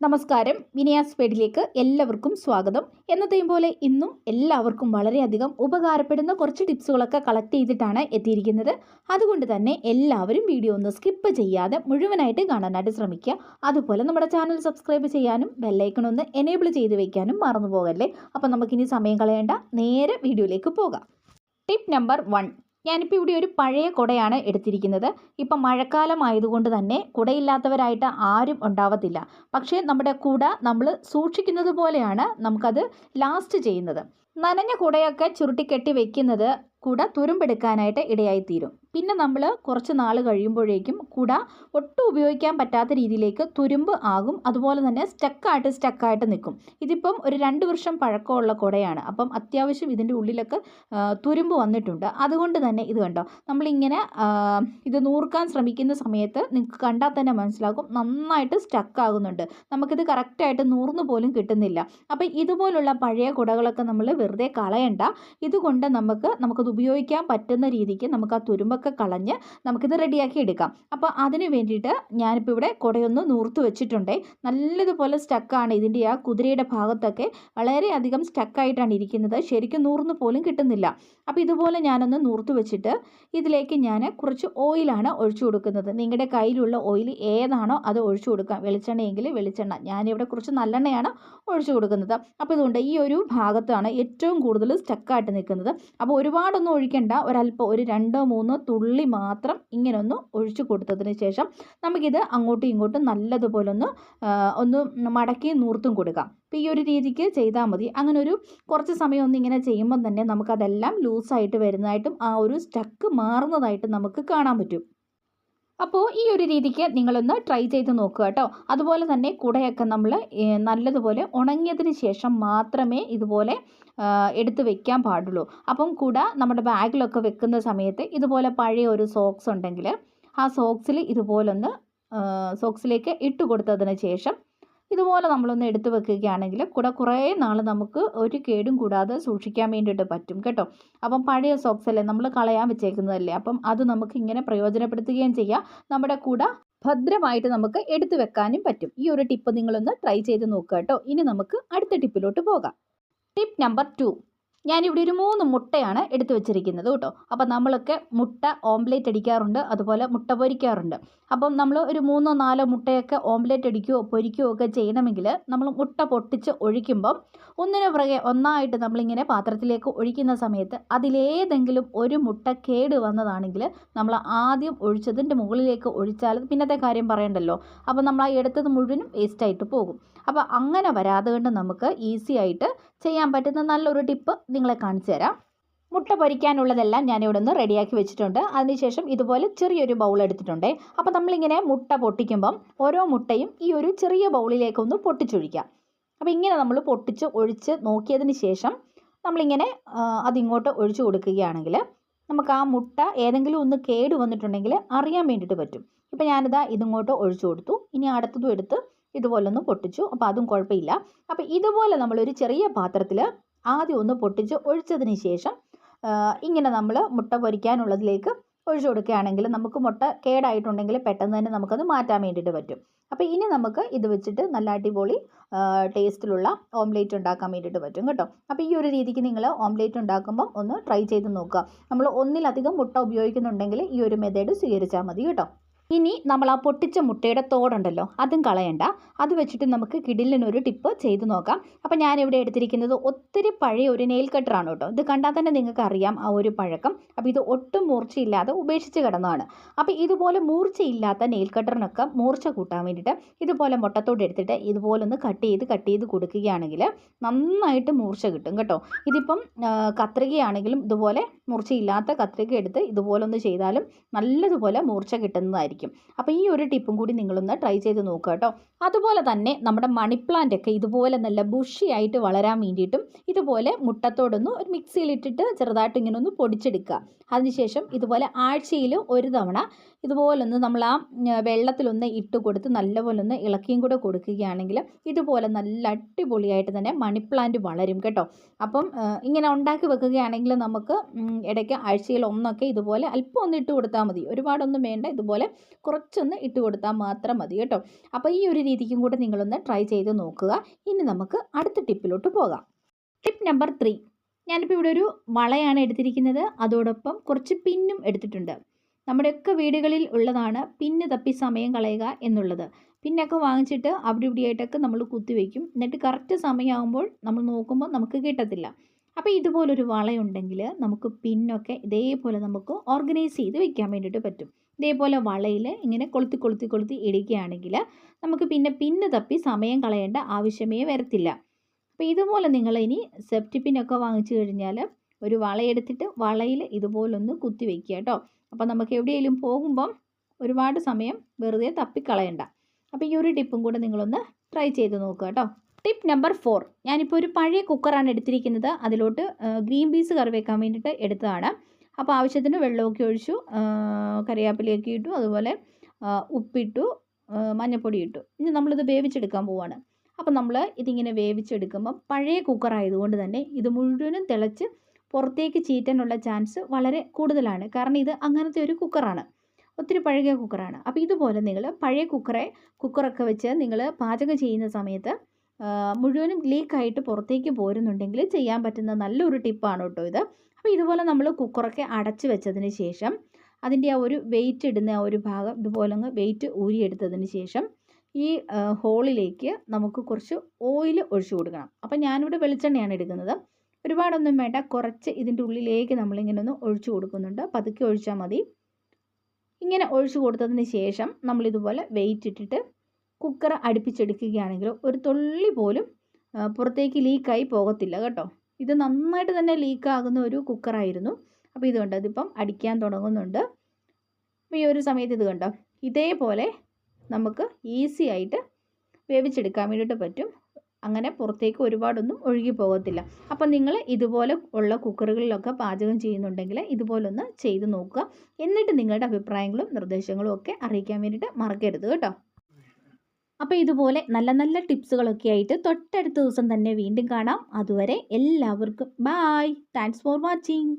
നമസ്കാരം. വിനയാസ് പേഡിലേക്ക് എല്ലാവർക്കും സ്വാഗതം. എന്നത്തെയും പോലെ ഇന്നും എല്ലാവർക്കും വളരെയധികം ഉപകാരപ്പെടുന്ന കുറച്ച് ടിപ്സുകളൊക്കെ കളക്ട് ചെയ്തിട്ടാണ് എത്തിയിരിക്കുന്നത്. അതുകൊണ്ട് തന്നെ എല്ലാവരും വീഡിയോ ഒന്ന് സ്കിപ്പ് ചെയ്യാതെ മുഴുവനായിട്ട് കാണാനായിട്ട് ശ്രമിക്കുക. അതുപോലെ നമ്മുടെ ചാനൽ സബ്സ്ക്രൈബ് ചെയ്യാനും ബെല്ലൈക്കൺ ഒന്ന് എനേബിൾ ചെയ്ത് വെക്കാനും മറന്നു പോകല്ലേ അപ്പം നമുക്കിനി സമയം കളയേണ്ട നേരെ വീഡിയോയിലേക്ക് പോകാം. Tip number one. ഞാനിപ്പോൾ ഇവിടെ ഒരു പഴയ കുടയാണ് എടുത്തിരിക്കുന്നത്. ഇപ്പം മഴക്കാലം ആയതുകൊണ്ട് തന്നെ കുടയില്ലാത്തവരായിട്ട് ആരും ഉണ്ടാവത്തില്ല. പക്ഷേ നമ്മുടെ കുട നമ്മൾ സൂക്ഷിക്കുന്നത് പോലെയാണ് നമുക്കത് ലാസ്റ്റ് ചെയ്യുന്നത്. നനഞ്ഞ കുടയൊക്കെ ചുരുട്ടിക്കെട്ടി വെക്കുന്നത് കുട തുരുമ്പെടുക്കാനായിട്ട് ഇടയായിത്തീരും. പിന്നെ നമ്മൾ കുറച്ച് നാൾ കഴിയുമ്പോഴേക്കും കുട ഒട്ടും ഉപയോഗിക്കാൻ പറ്റാത്ത രീതിയിലേക്ക് തുരുമ്പ് ആകും. അതുപോലെ തന്നെ സ്റ്റക്കായിട്ട് സ്റ്റക്കായിട്ട് നിൽക്കും. ഇതിപ്പം ഒരു രണ്ട് വർഷം പഴക്കമുള്ള കുടയാണ്. അപ്പം അത്യാവശ്യം ഇതിന്റെ ഉള്ളിലൊക്കെ തുരുമ്പ് വന്നിട്ടുണ്ട്. അതുകൊണ്ട് തന്നെ ഇത് കണ്ടോ? നമ്മളിങ്ങനെ ഇത് നൂർക്കാൻ ശ്രമിക്കുന്ന സമയത്ത് നിങ്ങൾക്ക് കണ്ടാൽ തന്നെ മനസ്സിലാകും നന്നായിട്ട് സ്റ്റക്കാകുന്നുണ്ട് നമുക്കിത് കറക്റ്റായിട്ട് നൂർന്നു പോലും കിട്ടുന്നില്ല. അപ്പം ഇതുപോലുള്ള പഴയ കുടകളൊക്കെ നമ്മൾ വെറുതെ കളയണ്ട. ഇതുകൊണ്ട് നമുക്ക് നമുക്കത് ഉപയോഗിക്കാൻ പറ്റുന്ന രീതിക്ക് നമുക്ക് ആ തുരുമ്പൊക്കെ കളഞ്ഞ് നമുക്കിത് റെഡിയാക്കി എടുക്കാം. അപ്പോൾ അതിന് വേണ്ടിയിട്ട് ഞാനിപ്പോൾ ഇവിടെ കുടയൊന്ന് നൂർത്ത് വെച്ചിട്ടുണ്ടേ. നല്ലതുപോലെ സ്റ്റക്കാണ് ഇതിന്റെ ആ കുതിരയുടെ ഭാഗത്തൊക്കെ വളരെയധികം സ്റ്റക്കായിട്ടാണ് ഇരിക്കുന്നത്. ശരിക്കും നൂർന്ന് പോലും കിട്ടുന്നില്ല. അപ്പോൾ ഇതുപോലെ ഞാനൊന്ന് നൂർത്ത് വെച്ചിട്ട് ഇതിലേക്ക് ഞാൻ കുറച്ച് ഓയിലാണ് ഒഴിച്ചു കൊടുക്കുന്നത്. നിങ്ങളുടെ കയ്യിലുള്ള ഓയിൽ ഏതാണോ അത് ഒഴിച്ചു കൊടുക്കാം. വെളിച്ചെണ്ണയെങ്കിൽ വെളിച്ചെണ്ണ. ഞാനിവിടെ കുറച്ച് നല്ലെണ്ണയാണ് ഒഴിച്ചു കൊടുക്കുന്നത്. അപ്പോൾ ഇതുകൊണ്ട് ഈ ഒരു ഭാഗത്താണ് ഏറ്റവും കൂടുതൽ സ്റ്റക്കായിട്ട് നിൽക്കുന്നത്. അപ്പോൾ ഒരുപാടൊന്നും ഒഴിക്കേണ്ട. ഒരല്പം ഒരു രണ്ടോ മൂന്നോ തുള്ളി മാത്രം ഇങ്ങനെ ഒന്ന് ഒഴിച്ചു കൊടുത്തതിന് ശേഷം നമുക്കിത് അങ്ങോട്ടും ഇങ്ങോട്ടും നല്ലതുപോലെ ഒന്ന് ഒന്ന് മടക്കി നൂർത്തും കൊടുക്കാം. അപ്പോൾ ഈ ഒരു രീതിക്ക് ചെയ്താൽ മതി. അങ്ങനെ ഒരു കുറച്ച് സമയം ഒന്ന് ഇങ്ങനെ ചെയ്യുമ്പം തന്നെ നമുക്കതെല്ലാം ലൂസായിട്ട് വരുന്നതായിട്ടും ആ ഒരു സ്റ്റക്ക് മാറുന്നതായിട്ടും നമുക്ക് കാണാൻ പറ്റും. അപ്പോൾ ഈ ഒരു രീതിക്ക് നിങ്ങളൊന്ന് ട്രൈ ചെയ്ത് നോക്കുക കേട്ടോ. അതുപോലെ തന്നെ കുടയൊക്കെ നമ്മൾ നല്ലതുപോലെ ഉണങ്ങിയതിന് ശേഷം മാത്രമേ ഇതുപോലെ എടുത്ത് വെക്കാൻ പാടുള്ളൂ. അപ്പം കുട നമ്മുടെ ബാഗിലൊക്കെ വെക്കുന്ന സമയത്ത് ഇതുപോലെ പഴയ ഒരു സോക്സ് ഉണ്ടെങ്കിൽ ആ സോക്സിൽ ഇതുപോലൊന്ന് സോക്സിലേക്ക് ഇട്ട് കൊടുത്തതിന് ശേഷം ഇതുപോലെ നമ്മളൊന്ന് എടുത്തു വെക്കുകയാണെങ്കിൽ കൂടെ കുറേ നാൾ നമുക്ക് ഒരു കേടും കൂടാതെ സൂക്ഷിക്കാൻ വേണ്ടിയിട്ട് പറ്റും കേട്ടോ. അപ്പം പഴയ സോക്സ് അല്ലേ നമ്മൾ കളയാൻ വെച്ചേക്കുന്നതല്ലേ അപ്പം അത് നമുക്ക് ഇങ്ങനെ പ്രയോജനപ്പെടുത്തുകയും ചെയ്യാം. നമ്മുടെ കൂടെ ഭദ്രമായിട്ട് നമുക്ക് എടുത്തു വെക്കാനും പറ്റും. ഈ ഒരു ടിപ്പ് നിങ്ങളൊന്ന് ട്രൈ ചെയ്ത് നോക്കുക കേട്ടോ. ഇനി നമുക്ക് അടുത്ത ടിപ്പിലോട്ട് പോകാം. ടിപ്പ് നമ്പർ ടു ഞാനിവിടെ ഒരു മൂന്ന് മുട്ടയാണ് എടുത്തു വെച്ചിരിക്കുന്നത് കേട്ടോ. അപ്പം നമ്മളൊക്കെ മുട്ട ഓംലേറ്റ് അടിക്കാറുണ്ട് അതുപോലെ മുട്ട പൊരിക്കാറുണ്ട്. അപ്പം നമ്മൾ ഒരു മൂന്നോ നാലോ മുട്ടയൊക്കെ ഓംലേറ്റ് അടിക്കുകയോ പൊരിക്കുകയോ ഒക്കെ ചെയ്യണമെങ്കിൽ നമ്മൾ മുട്ട പൊട്ടിച്ച് ഒഴിക്കുമ്പം ഒന്നിനു പുറകെ ഒന്നായിട്ട് നമ്മളിങ്ങനെ പാത്രത്തിലേക്ക് ഒഴിക്കുന്ന സമയത്ത് അതിലേതെങ്കിലും ഒരു മുട്ട കേട് വന്നതാണെങ്കിൽ നമ്മൾ ആദ്യം ഒഴിച്ചതിന്റെ മുകളിലേക്ക് ഒഴിച്ചാൽ പിന്നത്തെ കാര്യം പറയണ്ടല്ലോ. അപ്പോൾ നമ്മൾ ആ എടുത്തത് മുഴുവനും വേസ്റ്റായിട്ട് പോകും. അപ്പോൾ അങ്ങനെ വരാതെ കൊണ്ട് നമുക്ക് ഈസി ആയിട്ട് ചെയ്യാൻ പറ്റുന്ന നല്ലൊരു ടിപ്പ് നിങ്ങളെ കാണിച്ചു തരാം. മുട്ട പൊരിക്കാനുള്ളതെല്ലാം ഞാനിവിടെ നിന്ന് റെഡിയാക്കി വെച്ചിട്ടുണ്ട്. അതിനുശേഷം ഇതുപോലെ ചെറിയൊരു ബൗൾ എടുത്തിട്ടുണ്ട്. അപ്പോൾ നമ്മളിങ്ങനെ മുട്ട പൊട്ടിക്കുമ്പം ഓരോ മുട്ടയും ഈ ഒരു ചെറിയ ബൗളിലേക്കൊന്ന് പൊട്ടിച്ചൊഴിക്കാം. അപ്പോൾ ഇങ്ങനെ നമ്മൾ പൊട്ടിച്ച് ഒഴിച്ച് നോക്കിയതിന് ശേഷം നമ്മളിങ്ങനെ അതിങ്ങോട്ട് ഒഴിച്ചു കൊടുക്കുകയാണെങ്കിൽ നമുക്ക് ആ മുട്ട ഏതെങ്കിലും ഒന്ന് കേട് വന്നിട്ടുണ്ടെങ്കിൽ അറിയാൻ വേണ്ടിയിട്ട് പറ്റും. ഇപ്പോൾ ഞാനിതാ ഇതിങ്ങോട്ട് ഒഴിച്ചു കൊടുത്തു. ഇനി അടുത്തതും എടുത്ത് ഇതുപോലൊന്ന് പൊട്ടിച്ചു. അപ്പോൾ അതും കുഴപ്പമില്ല. അപ്പോൾ ഇതുപോലെ നമ്മളൊരു ചെറിയ പാത്രത്തിൽ ആദ്യം ഒന്ന് പൊട്ടിച്ച് ഒഴിച്ചതിന് ശേഷം ഇങ്ങനെ നമ്മൾ മുട്ട പൊരിക്കാനുള്ളതിലേക്ക് ഒഴിച്ചു കൊടുക്കുകയാണെങ്കിൽ നമുക്ക് മുട്ട കേടായിട്ടുണ്ടെങ്കിൽ പെട്ടെന്ന് തന്നെ നമുക്കത് മാറ്റാൻ വേണ്ടിയിട്ട് പറ്റും. അപ്പോൾ ഇനി നമുക്ക് ഇത് വെച്ചിട്ട് നല്ല അടിപൊളി ടേസ്റ്റിലുള്ള ഓംലേറ്റ് ഉണ്ടാക്കാൻ വേണ്ടിയിട്ട് പറ്റും കേട്ടോ. അപ്പോൾ ഈ ഒരു രീതിക്ക് നിങ്ങൾ ഓംലേറ്റ് ഉണ്ടാക്കുമ്പം ഒന്ന് ട്രൈ ചെയ്ത് നോക്കുക. നമ്മൾ ഒന്നിലധികം മുട്ട ഉപയോഗിക്കുന്നുണ്ടെങ്കിൽ ഈ ഒരു മെത്തേഡ് സ്വീകരിച്ചാൽ മതി കേട്ടോ. ഇനി നമ്മൾ ആ പൊട്ടിച്ച മുട്ടയുടെ തോടുണ്ടല്ലോ അതും കളയണ്ട. അത് വെച്ചിട്ട് നമുക്ക് കിടിലിനൊരു ടിപ്പ് ചെയ്ത് നോക്കാം. അപ്പോൾ ഞാനിവിടെ എടുത്തിരിക്കുന്നത് ഒത്തിരി പഴയ ഒരു നെയിൽ കട്ടറാണ് കേട്ടോ. ഇത് കണ്ടാൽ തന്നെ നിങ്ങൾക്ക് അറിയാം ആ ഒരു പഴക്കം. അപ്പോൾ ഇത് ഒട്ടും മൂർച്ചയില്ലാതെ ഉപേക്ഷിച്ച് കിടന്നതാണ്. അപ്പോൾ ഇതുപോലെ മൂർച്ചയില്ലാത്ത നെയിൽ കട്ടറിനൊക്കെ മൂർച്ച കൂട്ടാൻ വേണ്ടിയിട്ട് ഇതുപോലെ മുട്ടത്തോട് എടുത്തിട്ട് ഇതുപോലെ ഒന്ന് കട്ട് ചെയ്ത് കട്ട് ചെയ്ത് കൊടുക്കുകയാണെങ്കിൽ നന്നായിട്ട് മൂർച്ച കിട്ടും കേട്ടോ. ഇതിപ്പം കത്രികയാണെങ്കിലും ഇതുപോലെ മൂർച്ചയില്ലാത്ത കത്രിക എടുത്ത് ഇതുപോലെ ഒന്ന് ചെയ്താലും നല്ലതുപോലെ മൂർച്ച കിട്ടുന്നതായിരിക്കും. അപ്പോൾ ഈ ഒരു ടിപ്പും കൂടി നിങ്ങളൊന്ന് ട്രൈ ചെയ്ത് നോക്കുക കേട്ടോ. അതുപോലെ തന്നെ നമ്മുടെ മണി പ്ലാന്റ് ഒക്കെ ഇതുപോലെ നല്ല ബുഷിയായിട്ട് വളരാൻ വേണ്ടിയിട്ടും ഇതുപോലെ മുട്ടത്തോടൊന്ന് ഒരു മിക്സിയിലിട്ടിട്ട് ചെറുതായിട്ട് ഇങ്ങനെ ഒന്ന് പൊടിച്ചെടുക്കുക. അതിനുശേഷം ഇതുപോലെ ആഴ്ചയിൽ ഒരു തവണ ഇതുപോലൊന്ന് നമ്മൾ ആ വെള്ളത്തിലൊന്ന് ഇട്ട് കൊടുത്ത് നല്ലപോലെ ഒന്ന് ഇളക്കിയും കൂടെ കൊടുക്കുകയാണെങ്കിൽ ഇതുപോലെ നല്ല അടിപൊളിയായിട്ട് തന്നെ മണി പ്ലാന്റ് വളരും കേട്ടോ. അപ്പം ഇങ്ങനെ ഉണ്ടാക്കി വെക്കുകയാണെങ്കിൽ നമുക്ക് ഇടയ്ക്ക് ആഴ്ചയിൽ ഒന്നൊക്കെ ഇതുപോലെ അല്പം ഒന്ന് ഇട്ട് കൊടുത്താൽ മതി. ഒരുപാടൊന്നും വേണ്ട. ഇതുപോലെ കുറച്ചൊന്ന് ഇട്ട് കൊടുത്താൽ മാത്രം മതി കേട്ടോ. അപ്പോൾ ഈ ഒരു രീതിക്കും കൂടെ നിങ്ങളൊന്ന് ട്രൈ ചെയ്ത് നോക്കുക. ഇനി നമുക്ക് അടുത്ത ടിപ്പിലോട്ട് പോകാം. ടിപ്പ് നമ്പർ ത്രീ ഞാനിപ്പോൾ ഇവിടെ ഒരു വളയാണ് എടുത്തിരിക്കുന്നത്. അതോടൊപ്പം കുറച്ച് പിന്നും എടുത്തിട്ടുണ്ട്. നമ്മുടെയൊക്കെ വീടുകളിൽ ഉള്ളതാണ് പിന്ന് തപ്പി സമയം കളയുക എന്നുള്ളത്. പിന്നൊക്കെ വാങ്ങിച്ചിട്ട് അവിടെ ഇവിടെയായിട്ടൊക്കെ നമ്മൾ കുത്തിവെക്കും. എന്നിട്ട് കറക്റ്റ് സമയമാകുമ്പോൾ നമ്മൾ നോക്കുമ്പോൾ നമുക്ക് കിട്ടത്തില്ല. അപ്പോൾ ഇതുപോലൊരു വളയുണ്ടെങ്കിൽ നമുക്ക് പിന്നൊക്കെ ഇതേപോലെ നമുക്ക് ഓർഗനൈസ് ചെയ്ത് വെക്കാൻ വേണ്ടിയിട്ട് പറ്റും. ഇതേപോലെ വളയിൽ ഇങ്ങനെ കൊളുത്തി കൊളുത്തി കൊളുത്തി ഇടുകയാണെങ്കിൽ നമുക്ക് പിന്നെ പിന്ന് തപ്പി സമയം കളയേണ്ട ആവശ്യമേ വരത്തില്ല. അപ്പോൾ ഇതുപോലെ നിങ്ങൾ ഇനി സെഫ്റ്റി പിന്നൊക്കെ വാങ്ങിച്ചു കഴിഞ്ഞാൽ ഒരു വളയെടുത്തിട്ട് വളയിൽ ഇതുപോലൊന്ന് കുത്തി വയ്ക്കുക കേട്ടോ. അപ്പോൾ നമുക്ക് എവിടെയെങ്കിലും പോകുമ്പം ഒരുപാട് സമയം വെറുതെ തപ്പിക്കളയണ്ട. അപ്പോൾ ഈ ഒരു ടിപ്പും കൂടെ നിങ്ങളൊന്ന് ട്രൈ ചെയ്ത് നോക്കുക കേട്ടോ. ടിപ്പ് നമ്പർ ഫോർ ഞാനിപ്പോൾ ഒരു പഴയ കുക്കറാണ് എടുത്തിരിക്കുന്നത്. അതിലോട്ട് ഗ്രീൻ പീസ് കറി വെക്കാൻ വേണ്ടിയിട്ട് എടുത്തതാണ്. അപ്പോൾ ആവശ്യത്തിന് വെള്ളമൊക്കെ ഒഴിച്ചു കറിവേപ്പിലയൊക്കെ ഇട്ടു അതുപോലെ ഉപ്പിട്ടു മഞ്ഞൾപ്പൊടി ഇട്ടു. ഇനി നമ്മളിത് വേവിച്ചെടുക്കാൻ പോവാണ്. അപ്പോൾ നമ്മൾ ഇതിങ്ങനെ വേവിച്ചെടുക്കുമ്പോൾ പഴയ കുക്കറായതുകൊണ്ട് തന്നെ ഇത് മുഴുവനും തിളച്ച് പുറത്തേക്ക് ചീറ്റാനുള്ള ചാൻസ് വളരെ കൂടുതലാണ്. കാരണം ഇത് അങ്ങനത്തെ ഒരു കുക്കറാണ് ഒത്തിരി പഴകിയ കുക്കറാണ് അപ്പോൾ ഇതുപോലെ നിങ്ങൾ പഴയ കുക്കറെ കുക്കറൊക്കെ വെച്ച് നിങ്ങൾ പാചകം ചെയ്യുന്ന സമയത്ത് മുഴുവനും ലീക്കായിട്ട് പുറത്തേക്ക് പോരുന്നുണ്ടെങ്കിൽ ചെയ്യാൻ പറ്റുന്ന നല്ലൊരു ടിപ്പാണ് കേട്ടോ ഇത്. അപ്പോൾ ഇതുപോലെ നമ്മൾ കുക്കറൊക്കെ അടച്ചു വെച്ചതിന് ശേഷം അതിന്റെ ആ ഒരു വെയിറ്റ് ഇടുന്ന ആ ഒരു ഭാഗം ഇതുപോലെ അങ്ങ് വെയിറ്റ് ഊരിയെടുത്തതിന് ശേഷം ഈ ഹോളിലേക്ക് നമുക്ക് കുറച്ച് ഓയിൽ ഒഴിച്ചു കൊടുക്കണം. അപ്പം ഞാനിവിടെ വെളിച്ചെണ്ണയാണ് എടുക്കുന്നത്. ഒരുപാടൊന്നും വേണ്ട. കുറച്ച് ഇതിന്റെ ഉള്ളിലേക്ക് നമ്മളിങ്ങനെ ഒന്ന് ഒഴിച്ചു കൊടുക്കുന്നുണ്ട്. പതുക്കെ ഒഴിച്ചാൽ മതി. ഇങ്ങനെ ഒഴിച്ചു കൊടുത്തതിന് ശേഷം നമ്മളിതുപോലെ വെയിറ്റ് ഇട്ടിട്ട് കുക്കർ അടുപ്പിച്ചെടുക്കുകയാണെങ്കിൽ ഒരു തുള്ളി പോലും പുറത്തേക്ക് ലീക്കായി പോകത്തില്ല കേട്ടോ. ഇത് നന്നായിട്ട് തന്നെ ലീക്കാകുന്ന ഒരു കുക്കറായിരുന്നു. അപ്പോൾ ഇതുകൊണ്ട് അതിപ്പം അടിക്കാൻ തുടങ്ങുന്നുണ്ട്. അപ്പോൾ ഈ ഒരു സമയത്ത് ഇത് കണ്ടോ? ഇതേപോലെ നമുക്ക് ഈസി ആയിട്ട് വേവിച്ചെടുക്കാൻ വേണ്ടിയിട്ട് പറ്റും. അങ്ങനെ പുറത്തേക്ക് ഒരുപാടൊന്നും ഒഴുകി പോകത്തില്ല. അപ്പം നിങ്ങൾ ഇതുപോലെ ഉള്ള കുക്കറുകളിലൊക്കെ പാചകം ചെയ്യുന്നുണ്ടെങ്കിൽ ഇതുപോലൊന്ന് ചെയ്ത് നോക്കുക. എന്നിട്ട് നിങ്ങളുടെ അഭിപ്രായങ്ങളും നിർദ്ദേശങ്ങളും ഒക്കെ അറിയിക്കാൻ വേണ്ടിയിട്ട് മറക്കരുത് കേട്ടോ. അപ്പോൾ ഇതുപോലെ നല്ല നല്ല ടിപ്സുകളൊക്കെ ആയിട്ട് തൊട്ടടുത്ത ദിവസം തന്നെ വീണ്ടും കാണാം. അതുവരെ എല്ലാവർക്കും ബായ് താങ്ക്സ് ഫോർ വാച്ചിങ്